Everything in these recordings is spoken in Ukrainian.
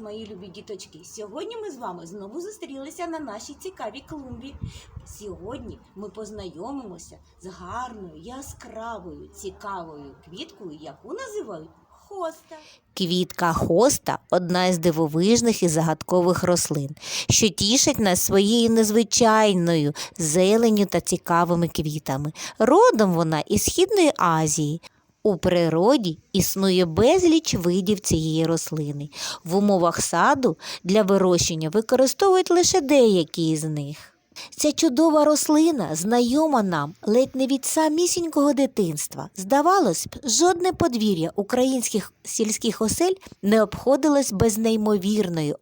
мої любі діточки! Сьогодні ми з вами знову зустрілися на нашій цікавій клумбі. Сьогодні ми познайомимося з гарною, яскравою, цікавою квіткою, яку називають хоста. Квітка хоста одна із дивовижних і загадкових рослин, що тішить нас своєю незвичайною зеленю та цікавими квітами. Родом вона із Східної Азії. У природі існує безліч видів цієї рослини. В умовах саду для вирощення використовують лише деякі із них. Ця чудова рослина знайома нам ледь не від самісінького дитинства. Здавалось б, жодне подвір'я українських сільських осель не обходилось без неймовірної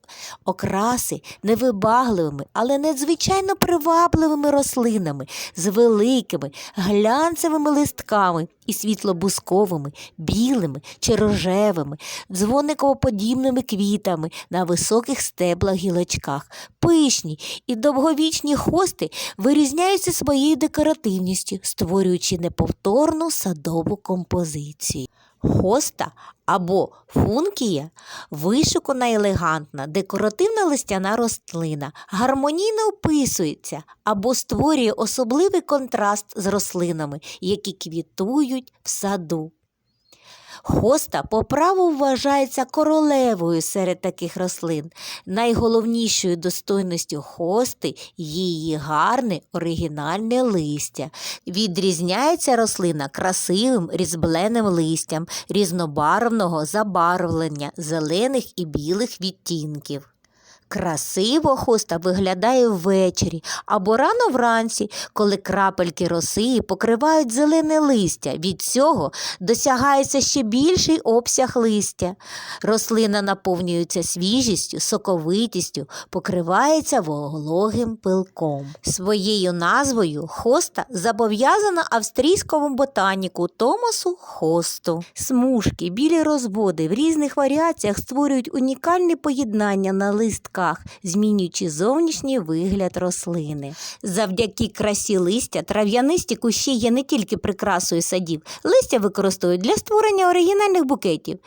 окраси, невибагливими, але надзвичайно привабливими рослинами з великими глянцевими листками і світлобусковими, білими чи рожевими, дзвониковоподібними квітами на високих стеблах гілочках. Пишні і довговічні хости вирізняються своєю декоративністю, створюючи неповторну садову композицію. Хоста або функія вишукана елегантна, декоративна листяна рослина, гармонійно описується або створює особливий контраст з рослинами, які квітують в саду. Хоста по праву вважається королевою серед таких рослин. Найголовнішою достойністю хости її гарне оригінальне листя. Відрізняється рослина красивим різбленим листям різнобарвного забарвлення зелених і білих відтінків. Красиво хоста виглядає ввечері або рано вранці, коли крапельки роси покривають зелене листя. Від цього досягається ще більший обсяг листя. Рослина наповнюється свіжістю, соковитістю, покривається вологим пилком. Своєю назвою хоста зобов'язана австрійському ботаніку Томасу Хосту. Смужки, білі розводи в різних варіаціях створюють унікальне поєднання на листках, змінюючи зовнішній вигляд рослини. Завдяки красі листя трав'янисті кущі є не тільки прикрасою садів, листя використовують для створення оригінальних букетів.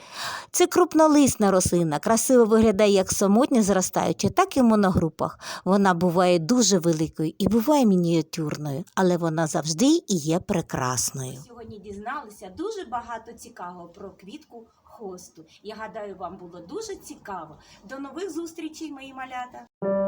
Це крупнолисна рослина, красиво виглядає як самотня зростаюча, так і в моногрупах. Вона буває дуже великою і буває мініатюрною, але вона завжди і є прекрасною. Сьогодні дізналися дуже багато цікавого про квітку хосту. Я гадаю, вам було дуже цікаво. До нових зустрічей, мої малята!